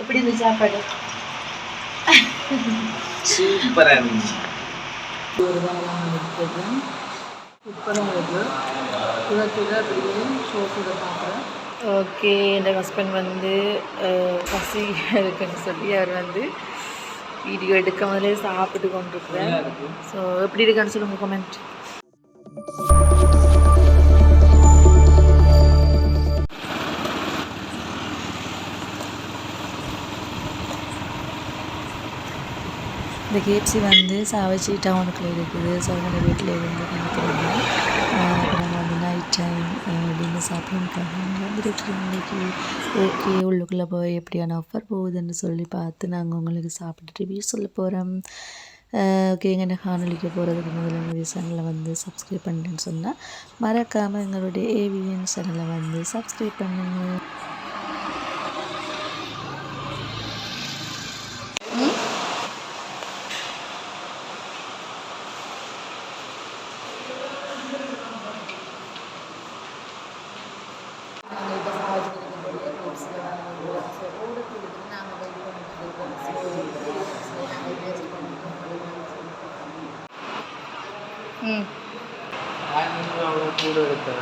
எப்படி இருந்துச்சு சாப்பாடு? சூப்பரா இருந்துச்சு. ஓகே என் ஹஸ்பண்ட் வந்து பசி இருக்குன்னு சொல்லி அவர் வந்து வீடியோ எடுக்க முதலே சாப்பிட்டு கொண்டிருக்கிறேன் ஸோ எப்படி இருக்கான்னு சொல்லுங்கள் கமெண்ட் இந்த கேப்சி வந்து சாவச்சி டவுனுக்குள்ளே இருக்குது. ஸோ என்னோட வீட்டில் இருந்து நினைக்கிறாங்க இப்போ வந்து நைட் டைம் டின்னர் சாப்பிடணுக்காக வந்துருக்கோம் இன்னைக்கு ஓகே உள்ளுக்குள்ளே போய் எப்படியான ஆஃபர் போகுதுன்னு சொல்லி பார்த்து நாங்கள் உங்களுக்கு சாப்பிட்டு ரிவ்யூ சொல்ல போகிறோம் ஓகே எங்கள் காணொலிக்கு போகிறதுக்கு முதல்ல எங்களுடைய சேனலை வந்து சப்ஸ்கிரைப் பண்ணுறேன்னு சொன்னால் மறக்காமல் எங்களுடைய ஏவிஎன் சேனலை வந்து சப்ஸ்கிரைப் பண்ணுங்கள்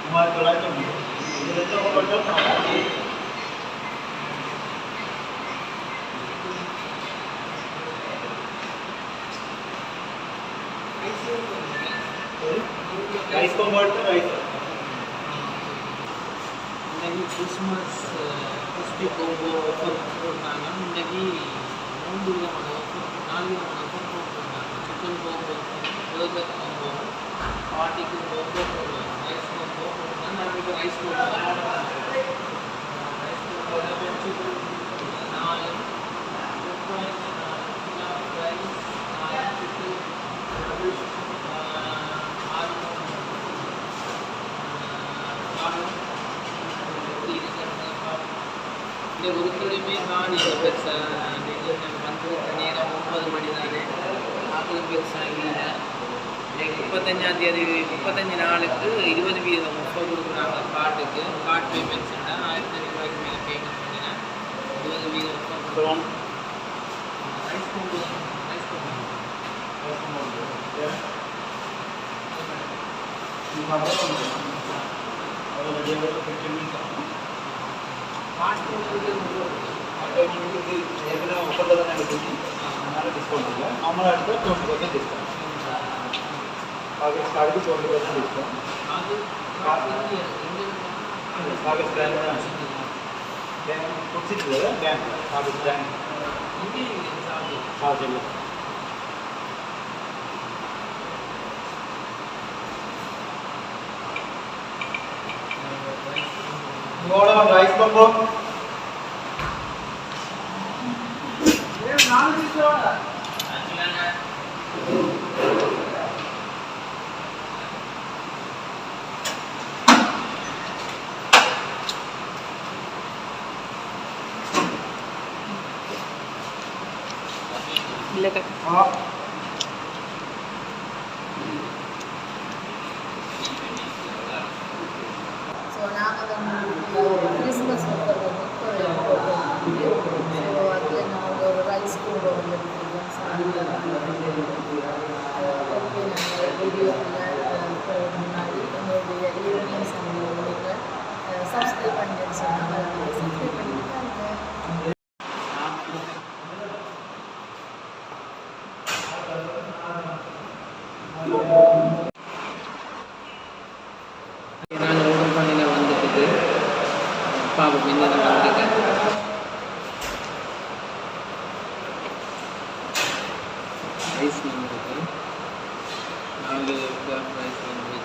हमारे तो लाइट नहीं है ये तो ऊपर जो था राइस को मर्ड कर राइस नहीं क्रिसमस ಫಸ್ಟಿಗೆ ಹೋಗೋ ಆಫರ್ ಕೊಟ್ಟಾಗ ಮುಂದಾಗಿ ಒಂದು ಮನೆ ಆಫರ್ ನಾಲ್ಕು ಮನೆ ಆಫರ್ ಕೊಟ್ಟಾಗ ಚಿಕನ್ ಹೋಗ್ಬೇಕು ಹೇಳ್ಬೇಕನ್ನೋದು ಪಾರ್ಟಿಗೆ ಹೋಗ್ಬೇಕು ರೈಸ್ಕೊಂಡು ನನ್ನ ಮಾಡಬೇಕು ರೈಸ್ಕೊಂಡು ರೈಸ್ಕೊಂಡು ಬೆಂಚಿದ್ರು ನಾನು ಗುರುಕುಳಿ ಮೇ ಕಾಣಿ ಸರ್ பெருசாக இல்லை இன்னைக்கு முப்பத்தஞ்சாம் தேதி முப்பத்தஞ்சு நாளுக்கு இருபது வீதம் ஆஃபர் கொடுக்குறாங்க கார்டுக்கு கார்டு பேமெண்ட்ஸ் ஆயிரத்தி ஐநூறுபாய்க்கு மேலே பேமெண்ட் பண்ணினேன் இருபது வீதம் ஆஃபர் அப்புறம் ఏదైనా ఒప్పందాలు పెట్టింది డిస్కౌంట్ ఇలా అమ్మ అడిగితే ట్వంటీ పర్సెంట్ డిస్కౌంట్ కాగస్ కార్డుకి ట్వంటీ పర్సెంట్ డిస్కౌంట్ కాగస్ బ్రాండ్ ఫుడ్ సిటీ కదా బ్యాంక్ కాగస్ బ్రాండ్ సాధ్యం గోడ लेकर हाँ।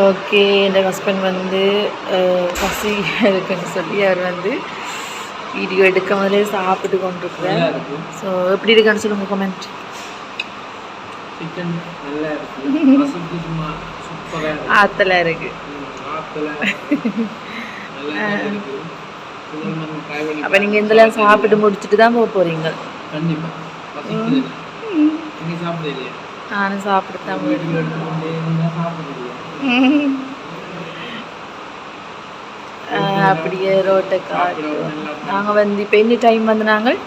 ஓகே என் ஹஸ்பண்ட் வந்து பசி இருக்குன்னு சொல்லி அவர் வந்து வீடியோ எடுக்க முதலே சாப்பிட்டு கொண்டிருக்கிறார். ஸோ எப்படி இருக்குன்னு சொல்லுங்க கமெண்ட் சிக்கன் நல்லா இருக்கு. சும்மா சூப்பராக ஆத்தல இருக்கு. அப்போ நீங்கள் இதெல்லாம் சாப்பிட்டு முடிச்சுட்டு தான் போக போகிறீங்க கண்டிப்பா. நீங்க சாப்பிடுறீங்க நானும் சாப்பிட்டு தான் வீட்டுக்கு அப்படியே ரோட்டை கார் நாங்கள் வந்து இப்போ என்ன டைம் வந்து நாங்கள்?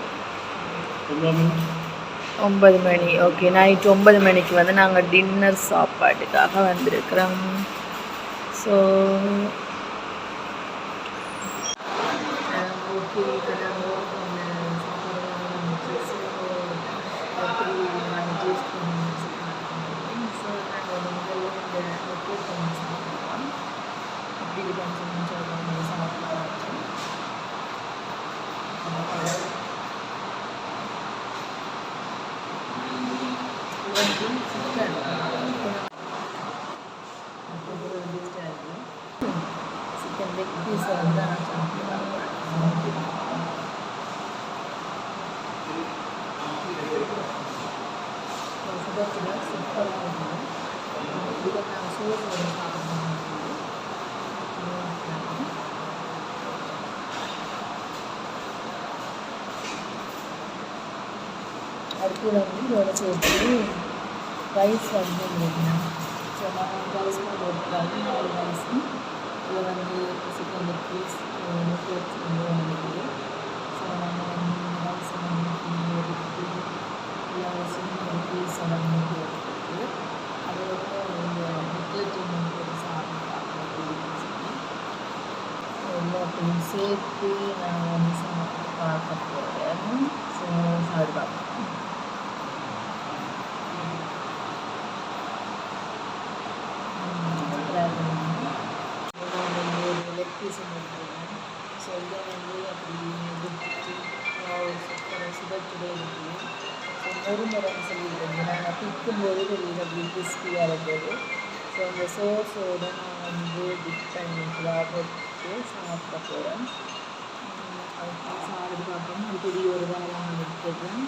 ஒன்பது மணி. ஓகே நைட் ஒன்பது மணிக்கு வந்து நாங்கள் டின்னர் சாப்பாட்டுக்காக வந்திருக்கிறோம். ஸோ bekliyse ben అరకులు అన్నీ నూనె చేసుకుని రైస్ అన్నీ చాలా కావాల్సిన నాలుగు కలిసి இதில் வந்து சிக்கன் பீஸ் நெட்ஒர்க் வந்து வந்துருக்குது ஸோ நாங்கள் வந்து எல்லா சிக்கன் பீஸ் வந்து அதோட நெக்லெட் சாப்பிட்டு எல்லாத்தையும் சேர்த்து நான் மொறுமொரன்னு சொல்லியிருக்கேன் நாங்கள் பிக்கும்போது தெரியுது அப்படி கிறிஸ்பியாக இருக்குது ஸோ அந்த சோஸோட நான் வந்து டிப் பண்ணிக்கலாம் போட்டு சாப்பிட போகிறேன் அதுக்கு சாப்பிட்டு பார்ப்போம். அது பெரிய ஒரு வாரம் எடுத்துக்கிறேன்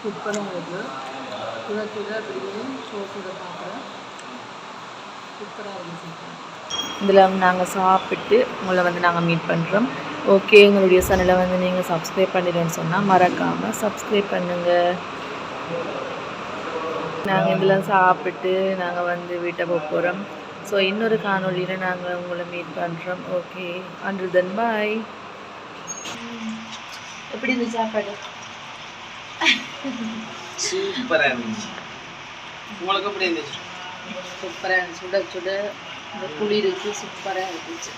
சூப்பராக இருக்குது சுட சுட அப்படியே சோஸோட பார்க்குறேன். சூப்பராக இருக்குது இதில் நாங்கள் சாப்பிட்டு உங்களை வந்து நாங்கள் மீட் பண்ணுறோம் ஓகே எங்களுடைய சேனலை வந்து நீங்கள் சப்ஸ்கிரைப் பண்ணிடுன்னு சொன்னால் மறக்காமல் சப்ஸ்கிரைப் பண்ணுங்கள் நாங்கள் இதெல்லாம் சாப்பிட்டு நாங்கள் வந்து வீட்டை போக போகிறோம் ஸோ இன்னொரு காணொளியில் நாங்கள் உங்களை மீட் பண்ணுறோம் ஓகே அன்று தென் பாய் எப்படி இருந்துச்சு சாப்பாடு? சூப்பரா இருந்துச்சு. உங்களுக்கு எப்படி இருந்துச்சு? சூப்பராக சுட சுட இந்த குளிருக்கு சூப்பராக இருந்துச்சு.